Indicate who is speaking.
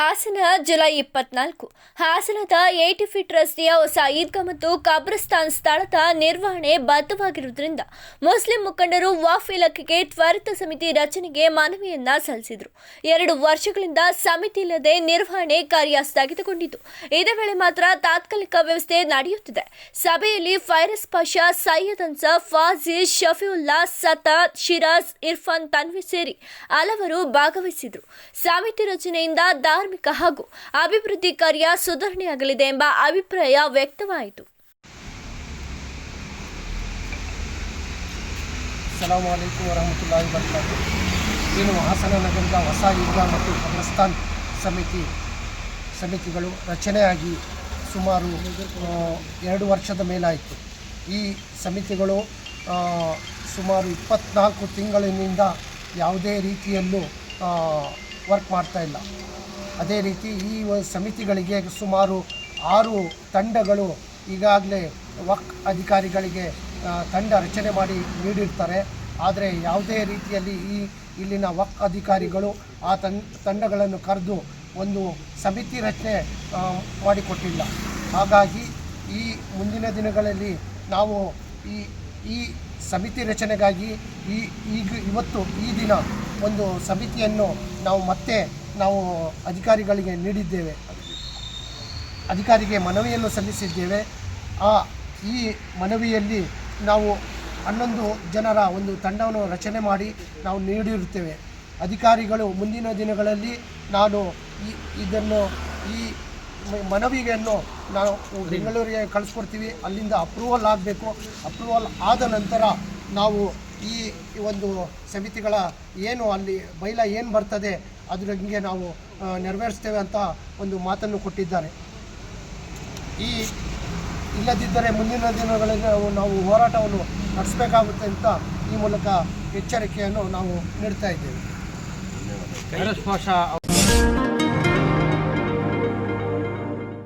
Speaker 1: Hassan July ಇಪ್ಪತ್ನಾಲ್ಕು. ಹಾಸನದ eighty feet ರಸ್ತೆಯ ಹೊಸ ಈದ್ಗಾ ಮತ್ತು ಕಬ್ರಸ್ತಾನ್ ಸ್ಥಳದ ನಿರ್ವಹಣೆ ಬದ್ಧವಾಗಿರುವುದರಿಂದ ಮುಸ್ಲಿಂ ಮುಖಂಡರು ವಾಫ್ ಇಲಾಖೆಗೆ ತ್ವರಿತ ಸಮಿತಿ ರಚನೆಗೆ ಮನವಿಯನ್ನ ಸಲ್ಲಿಸಿದರು. ಎರಡು ವರ್ಷಗಳಿಂದ ಸಮಿತಿ ಇಲ್ಲದೆ ನಿರ್ವಹಣೆ ಕಾರ್ಯ ಸ್ಥಗಿತಗೊಂಡಿತು ಇದೇ ವೇಳೆ ಮಾತ್ರ ತಾತ್ಕಾಲಿಕ ವ್ಯವಸ್ಥೆ ನಡೆಯುತ್ತಿದೆ. ಸಭೆಯಲ್ಲಿ ಫೈರಸ್ ಪಾಷಾ ಸೈಯದ್ ಅನ್ಸಾ ಫಾಜಿಸ್ ಶಫಿವುಲ್ಲಾ ಸತಾ ಶಿರಾಜ್, ಇರ್ಫಾನ್ ತನ್ವಿ ಸೇರಿ ಹಲವರು ಭಾಗವಹಿಸಿದರು. ಸಮಿತಿ ರಚನೆಯಿಂದ ಧಾರ್ಮಿಕ ಹಾಗೂ ಅಭಿವೃದ್ಧಿ ಕಾರ್ಯ ಸುಧಾರಣೆಯಾಗಲಿದೆ ಎಂಬ ಅಭಿಪ್ರಾಯ ವ್ಯಕ್ತವಾಯಿತು.
Speaker 2: ಏನು ಹಾಸನ ನಗರದ ಹೊಸ ಯುಗ ಮತ್ತು ಕಬ್ರಸ್ತಾನ್ ಸಮಿತಿ ಸಮಿತಿಗಳು ರಚನೆಯಾಗಿ ಸುಮಾರು ಎರಡು ವರ್ಷದ ಮೇಲಾಯಿತು. ಈ ಸಮಿತಿಗಳು ಸುಮಾರು ಇಪ್ಪತ್ನಾಲ್ಕು ತಿಂಗಳಿನಿಂದ ಯಾವುದೇ ರೀತಿಯಲ್ಲೂ ವರ್ಕ್ ಮಾಡ್ತಾ ಇಲ್ಲ. ಅದೇ ರೀತಿ ಈ ಸಮಿತಿಗಳಿಗೆ ಸುಮಾರು ಆರು ತಂಡಗಳು ಈಗಾಗಲೇ ವಕ್ ಅಧಿಕಾರಿಗಳಿಗೆ ತಂಡ ರಚನೆ ಮಾಡಿ ನೀಡಿರ್ತಾರೆ. ಆದರೆ ಯಾವುದೇ ರೀತಿಯಲ್ಲಿ ಈ ಇಲ್ಲಿನ ವಕ್ ಅಧಿಕಾರಿಗಳು ಆ ತಂಡಗಳನ್ನು ಕರೆದು ಒಂದು ಸಮಿತಿ ರಚನೆ ಮಾಡಿಕೊಟ್ಟಿಲ್ಲ. ಹಾಗಾಗಿ ಈ ಮುಂದಿನ ದಿನಗಳಲ್ಲಿ ನಾವು ಈ ಈ ಸಮಿತಿ ರಚನೆಗಾಗಿ ಈ, ಈಗ ಇವತ್ತು ಈ ದಿನ ಒಂದು ಸಮಿತಿಯನ್ನು ನಾವು ಮತ್ತೆ ನಾವು ಅಧಿಕಾರಿಗಳಿಗೆ ನೀಡಿದ್ದೇವೆ. ಅಧಿಕಾರಿಗೆ ಮನವಿಯನ್ನು ಸಲ್ಲಿಸಿದ್ದೇವೆ. ಆ, ಈ ಮನವಿಯಲ್ಲಿ ನಾವು ಹನ್ನೊಂದು ಜನರ ಒಂದು ತಂಡವನ್ನು ರಚನೆ ಮಾಡಿ ನಾವು ನೀಡಿರುತ್ತೇವೆ. ಅಧಿಕಾರಿಗಳು ಮುಂದಿನ ದಿನಗಳಲ್ಲಿ ನಾನು ಈ, ಇದನ್ನು, ಈ ಮನವಿಗೆಯನ್ನು ನಾವು ಬೆಂಗಳೂರಿಗೆ ಕಳಿಸ್ಕೊಡ್ತೀವಿ. ಅಲ್ಲಿಂದ ಅಪ್ರೂವಲ್ ಆಗಬೇಕು. ಅಪ್ರೂವಲ್ ಆದ ನಂತರ ನಾವು ಈ ಒಂದು ಸಮಿತಿಗಳ ಏನು ಅಲ್ಲಿ ಬೈಲ ಏನು ಬರ್ತದೆ ಅದ್ರ ಹಿಂಗೆ ನಾವು ನೆರವೇರಿಸ್ತೇವೆ ಅಂತ ಒಂದು ಮಾತನ್ನು ಕೊಟ್ಟಿದ್ದಾರೆ. ಈ ಇಲ್ಲದಿದ್ದರೆ ಮುಂದಿನ ದಿನಗಳಲ್ಲಿ ನಾವು ನಾವು ಹೋರಾಟವನ್ನು ನಡೆಸಬೇಕಾಗುತ್ತೆ ಅಂತ ಈ ಮೂಲಕ ಎಚ್ಚರಿಕೆಯನ್ನು ನಾವು ನೀಡ್ತಾ ಇದ್ದೇವೆ.